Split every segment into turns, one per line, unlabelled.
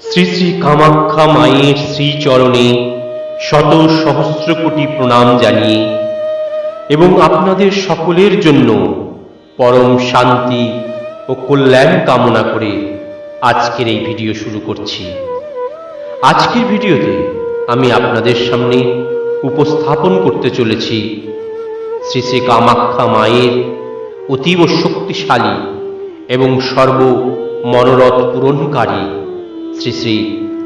শ্রী শ্রী কামাখ্যা মায়ের শ্রীচরণে শত সহস্র কোটি প্রণাম জানিয়ে এবং আপনাদের সকলের জন্য পরম শান্তি ও কল্যাণ কামনা করে আজকের এই ভিডিও শুরু করছি। আজকের ভিডিওতে আমি আপনাদের সামনে উপস্থাপন করতে চলেছি শ্রী শ্রী কামাখ্যা মায়ের অতীব শক্তিশালী এবং সর্ব মনোরথ পূরণকারী শ্রী শ্রী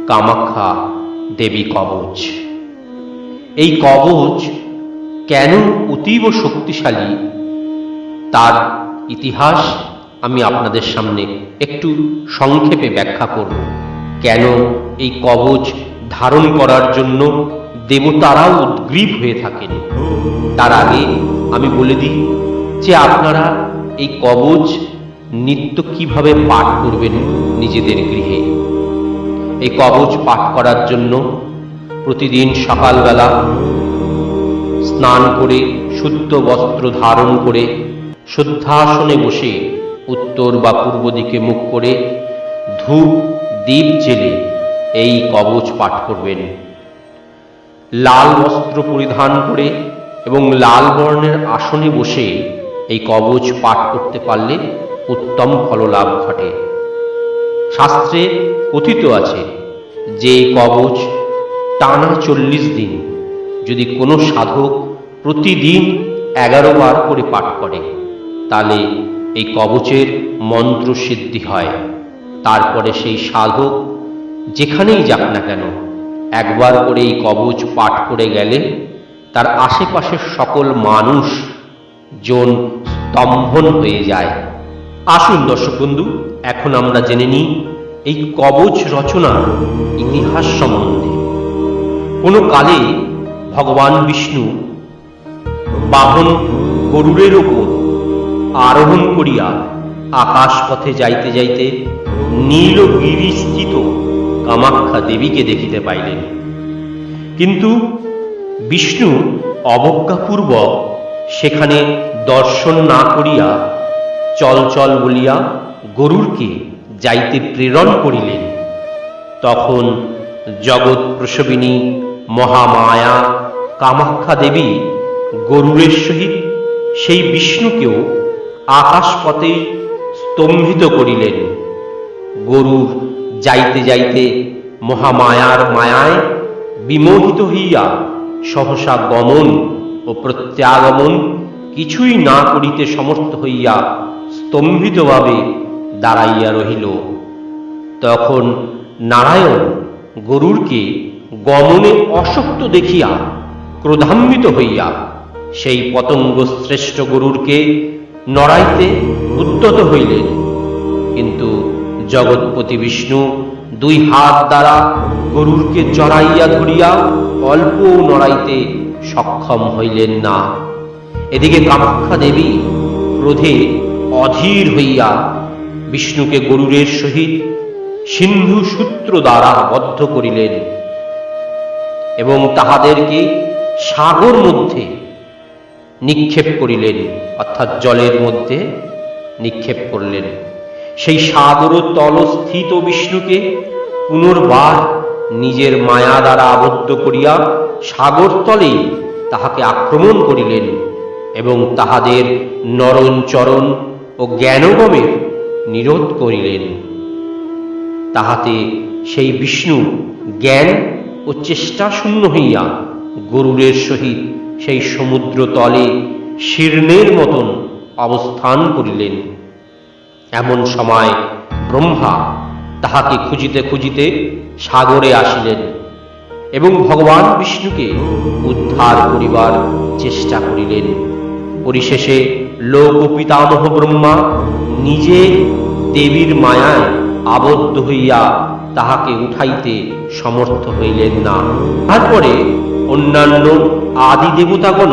কামাখ্যা দেবী কবচ। এই কবচ কেন অতীব শক্তিশালী? তার ইতিহাস আমি আপনাদের সামনে একটু সংক্ষেপে ব্যাখ্যা করব। কেন এই কবচ ধারণ করার জন্য দেবতারাও উদ্গ্রীব হয়ে থাকেন? তার আগে আমি বলে দিই যে আপনারা এই কবচ নিত্য কীভাবে পাঠ করবেন নিজেদের গৃহে। এই কবচ পাঠ করার জন্য প্রতিদিন সকালবেলা স্নান করে, শুদ্ধ বস্ত্র ধারণ করে, শুদ্ধাসনে বসে উত্তর বা পূর্ব দিকে মুখ করে ধূপ দ্বীপ জেলে এই কবচ পাঠ করবেন। লাল বস্ত্র পরিধান করে এবং লাল বর্ণের আসনে বসে এই কবচ পাঠ করতে পারলে উত্তম ফললাভ ঘটে। শাস্ত্রে কথিত আছে যে কবচ টানা চল্লিশ দিন, যদি কোনো সাধক প্রতিদিন এগারো বার করে পাঠ করে, তাহলে এই কবচের মন্ত্র সিদ্ধি হয়। তারপরে সেই সাধক যেখানেই যাক না কেন, একবার করে এই কবচ পাঠ করে গেলে তার আশেপাশের সকল মানুষ জন স্তম্ভন হয়ে যায়। আসুন দর্শক বন্ধু, এখন আমরা জেনে নিই এই কবচ রচনার ইতিহাস সম্বন্ধে। কোনো কালে ভগবান বিষ্ণু বাহন গরুরের ওপর আরোহণ করিয়া আকাশ পথে যাইতে যাইতে নীলগিরিস্থিত কামাখ্যা দেবীকে দেখিতে পাইলেন। কিন্তু বিষ্ণু অবজ্ঞাপূর্বক সেখানে দর্শন না করিয়া চল চল বলিয়া গরুরকে যাইতে প্রেরণ করিলেন। তখন জগৎ প্রসবিনী মহামায়া কামাখ্যা দেবী গরুরের সহিত সেই বিষ্ণুকেও আকাশপথে স্তম্ভিত করিলেন। গরুর যাইতে যাইতে মহামায়ার মায়ায় বিমোহিত হইয়া সহসা গমন ও প্রত্যাগমন কিছুই না করিতে সমর্থ হইয়া স্তম্ভিতভাবে দাঁড়াইয়া রহিল। তখন নারায়ণ গরুরকে গমনে অশক্ত দেখিয়া ক্রোধান্বিত হইয়া সেই পতঙ্গ শ্রেষ্ঠ গরুরকে নড়াইতে উদ্যত হইলেন। কিন্তু জগৎপতি বিষ্ণু দুই হাত দ্বারা গরুরকে জড়াইয়া ধরিয়া অল্প নড়াইতে সক্ষম হইলেন না। এদিকে কামাখ্যা দেবী ক্রোধে অধীর হইয়া বিষ্ণুকে গরুরের সহিত সিন্ধু সূত্র দ্বারা বদ্ধ করিলেন এবং তাহাদেরকে সাগর মধ্যে নিক্ষেপ করিলেন, অর্থাৎ জলের মধ্যে নিক্ষেপ করলেন। সেই সাগর তলস্থিত বিষ্ণুকে পুনর্বার নিজের মায়া দ্বারা আবদ্ধ করিয়া সাগর তলে তাহাকে আক্রমণ করিলেন এবং তাহাদের নরণচরণ ও জ্ঞানগমের নিরোধ করিলেন। তাহাতে সেই বিষ্ণু জ্ঞান ও চেষ্টা শূন্য হইয়া গরুরের সহিত সেই সমুদ্র তলে শীর্ণের মতন অবস্থান করিলেন। এমন সময় ব্রহ্মা তাহাকে খুঁজিতে খুঁজিতে সাগরে আসিলেন এবং ভগবান বিষ্ণুকে উদ্ধার করিবার চেষ্টা করিলেন। পরিশেষে লোক পিতামহ ব্রহ্মা নিজে দেবীর মায়ায় আবদ্ধ হইয়া তাহাকে উঠাইতে সমর্থ হইলেন না। তারপরে অন্যান্য আদি দেবতাগণ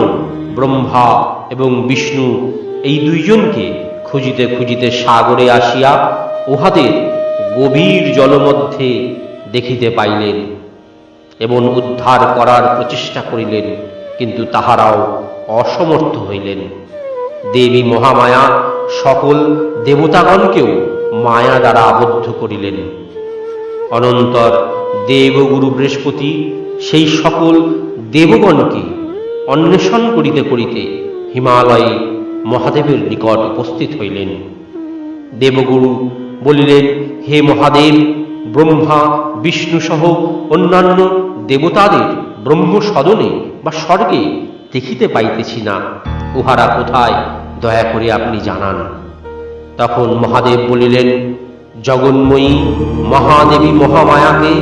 ব্রহ্মা এবং বিষ্ণু এই দুইজনকে খুঁজিতে খুঁজিতে সাগরে আসিয়া উহাদের গভীর জলমধ্যে দেখিতে পাইলেন এবং উদ্ধার করার প্রচেষ্টা করিলেন, কিন্তু তাহারাও অসমর্থ হইলেন। দেবী মহামায়া সকল দেবতাগণকেও মায়া দ্বারা আবদ্ধ করিলেন।
অনন্তর দেবগুরু বৃহস্পতি সেই সকল দেবগণকে অন্বেষণ করিতে করিতে হিমালয়ে মহাদেবের নিকট উপস্থিত হইলেন। দেবগুরু বলিলেন, হে মহাদেব, ব্রহ্মা, বিষ্ণু সহ অন্যান্য দেবতাদের ব্রহ্ম সদনে বা স্বর্গে দেখিতে পাইতেছি না। উহারা কোথায়? দয়া করে আপনি জানান। তখন মহাদেব বলিলেন, জগন্ময়ী, মহাদেবী মহামায়াকে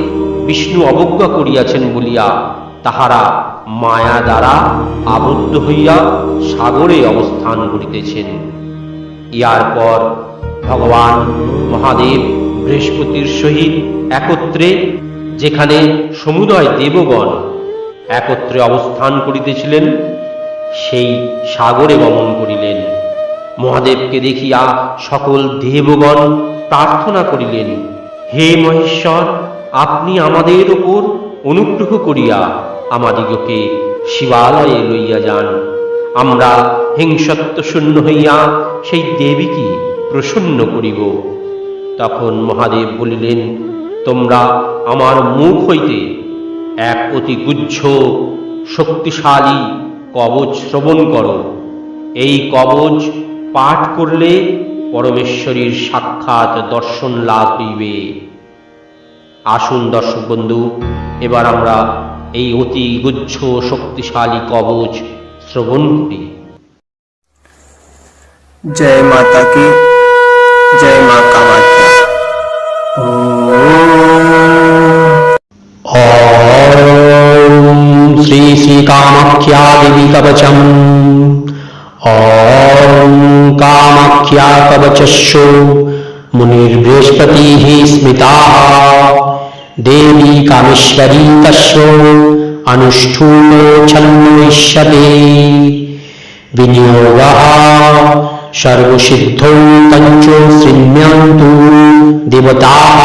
বিষ্ণু অবজ্ঞা করিয়াছেন বলিয়া তাহারা মায়া দ্বারা আবদ্ধ হইয়া সাগরে অবস্থান করিতেছেন। ইয়ার পর ভগবান মহাদেব বৃহস্পতির সহিত একত্রে যেখানে সমুদয় দেবগণ একত্রে অবস্থান করিতেছিলেন সেই সাগরে গমন করিলেন। মহাদেবকে দেখিয়া সকল দেবগণ প্রার্থনা করিলেন, হে মহেশ্বর, আপনি আমাদের উপর অনুগ্রহ করিয়া আমাদিগকে শিবালয়ে লইয়া যান। আমরা হিংসত্ব শূন্য হইয়া সেই দেবীকে প্রসন্ন করিব। তখন মহাদেব বলিলেন, তোমরা আমার মুখ হইতে এক অতি গুচ্ছ, শক্তিশালী কবচ শ্রবণ করো। এই কবচ পাঠ করলে পরমেশ্বরীর সাক্ষাৎ দর্শন লাভ হইবে। আসুন দর্শক বন্ধু, এবার আমরা এই অতি গুচ্ছ শক্তিশালী কবচ শ্রবণ করি।
জয় মাতা কি জয়
মা কামাখ্যা कामख्या देवी कवचम ओम कामख्या कवचशो मुनिर्बृहस्पति ही स्मिता। देवी कामेश्वरी तस्व अनुष्ठूलोच्छन्विष्यते विनियोगः सर्वसिद्धौ तञ्चो सृण्यन्तु देवताः।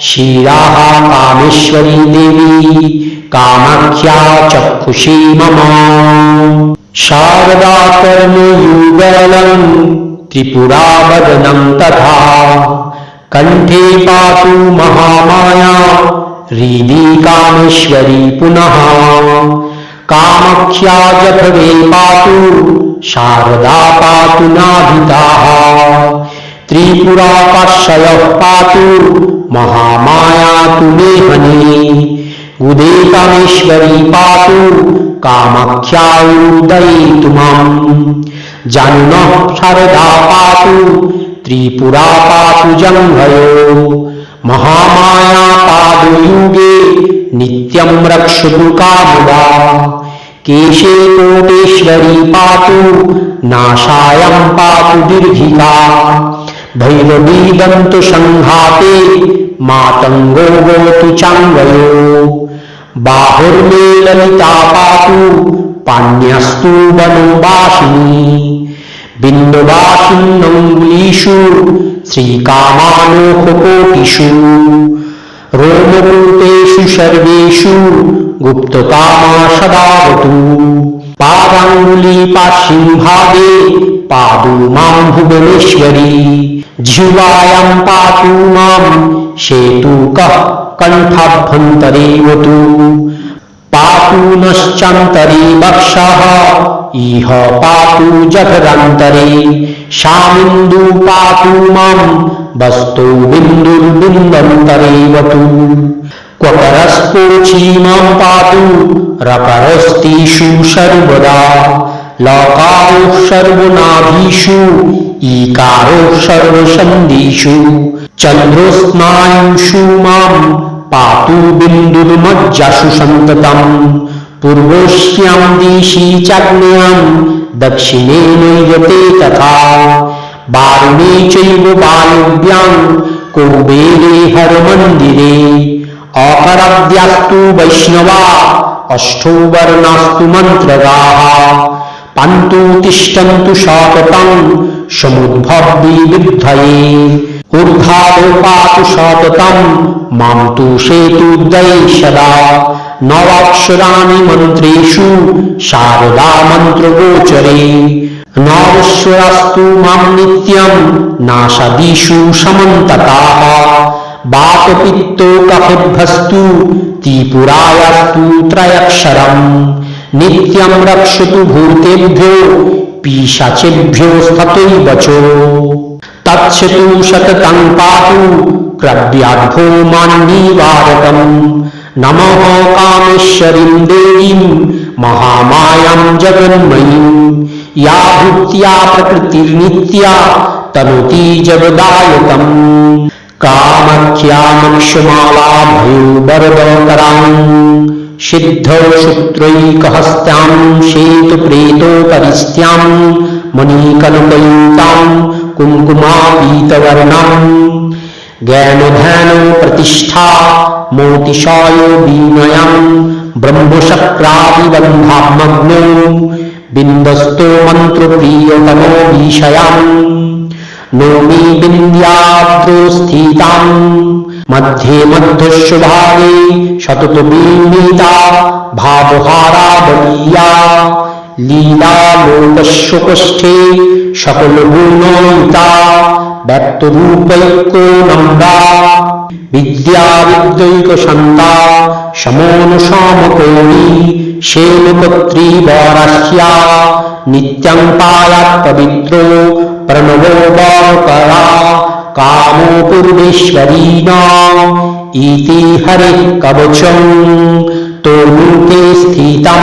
शीरा कामेश्वरी देवी कामाख्या चक्षुषी मम। शारदा कर्मयुगलम् त्रिपुरावदनं तथा। कण्ठे पातु महामाया हृदि कामेश्वरी पुनः। कामाख्या जठरे पातु, शारदा पातु नाभिताः। त्रिपुरा पातु, महामाया तु मेहनी। गुदे कामेश्वरी पातु कामाख्या जन्मः शारदा पातु त्रिपुरा पातु जङ्घयो महामाया पादयुगे नित्यं रक्षतु कामुदा। केशे कोटेश्वरी पातु नाशायं पातु दीर्घिका। भैरवी दन्तु सङ्घाते मातङ्गो गोतु चाङ्गयो। बाहुर्मे ललिता पातु पाण्यस्तु वनवासिनी बिन्दुवासिन्नङ्गुलीषु श्रीकामानोहकोटिषु रोमरूपेषु सर्वेषु गुप्तकामा सदावतु पादाङ्गुलीपाशिम्भागे पादु मां भुवनेश्वरी जिह्वायां पातु मां सेतुकः कण्ठाभ्यन्तरेवतु। पातु नश्चान्तरे वक्षः इह पातु जठरान्तरे। शामिन्दु पातु मां वस्तु बिन्दुर्बिन्दन्तरेवतु। क्वकरस्पोची मां पातु रकरस्तीषु सर्वदा लकारो सर्वनाभीषु ईकारो सर्वसन्धिषु चन्द्रस्नायुषु मां पातु बिन्दुर्मज्जसु सन्ततम् पूर्वस्यां दिशि चाग्न्यां दक्षिणे नैरते तथा। वारुणे चैव वायुव्यां कुबेरे हरमन्दिरे। अकरद्यास्तु वैष्णवा अष्टो वर्णास्तु मन्त्रगाः। पान्तु तिष्ठन्तु सततं समुद्भवविद्धये ऊर्ध्वादो উদ্ধার পাতু সততম মাম তু সেতুদ্দয় সদা নবাক্ষরাণি মন্ত্রেষু শারদা মন্ত্রগোচরে নবশ্বরাস্তু মাম নিত্যম নাশাদিষু সমন্ততাহ বাতপিত্ত কফিভ্যস্তু ত্রিপুরায়াস্তু ত্রয়ক্ষরম নিত্যম রক্ষতু ভূতেভ্যো পিশাচেভ্যো স্থতৈবচো क्रव्याद्भो मान्निवारकम् नमः कामेश्वरीं देवीं, महामायां जगन्मयीं। या भूत्या प्रकृतिर्नित्या तनोति जगदायतम् कामख्यामक्षमालाभयो वरदकरां सिद्धौ शुत्रैकहस्त्यां श्वेतप्रेतोपरिस्त्यां मणिकनकयुक्तां कुङ्कुमापीतवर्णाम् ज्ञानध्यानो प्रतिष्ठा मोतिशायो बीनयाम् ब्रह्मशक्रादिबन्धात्मग्नो बिन्दस्तो मन्त्रप्रियतमो विषयाम्। नोमि बिन्द्याद्रोस्थिताम् मध्ये मध्यशुभागे शतत बिन्दिता भावहारा बलीया। লীলা লোকস্বকষ্ঠে সকল গুণয়িতা ব্যক্তরূপৈক্য নম্রা বিদ্যা বিদ্যৈক সন্তা সমনুসমকৌণী শ্যামপত্রী বরাস্যা নিত্যং পায়াৎ পবিত্র প্রণবো বরকরা কামো পূর্বেশ্বরীণা ইতি হরে কবচম তনুতে স্থিতম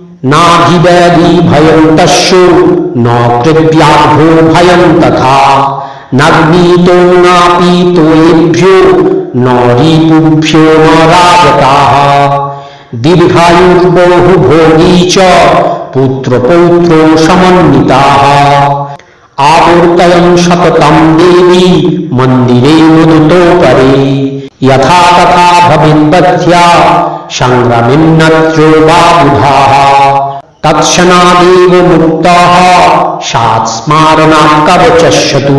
নাধিব্যাধি ভয়ং তস্যু ন কৃব্যাঘ্রো ভয়ং তথা নাগ্নীতো নাপীতোয়েভ্যো ন রিপুভ্যো ন রাজতাः দীর্ঘায়ুর্বহু ভোগী চ পুত্রপৌত্র সমন্বিতাः आवर्तयन् सततं देवी मन्दिरे मुदितोपरे यथा तथा भविन्वध्या सङ्ग्रमिन्नत्रो बाबुधाः तत्क्षणादेव मुक्ता सात् स्मारणात् कवचस्यतु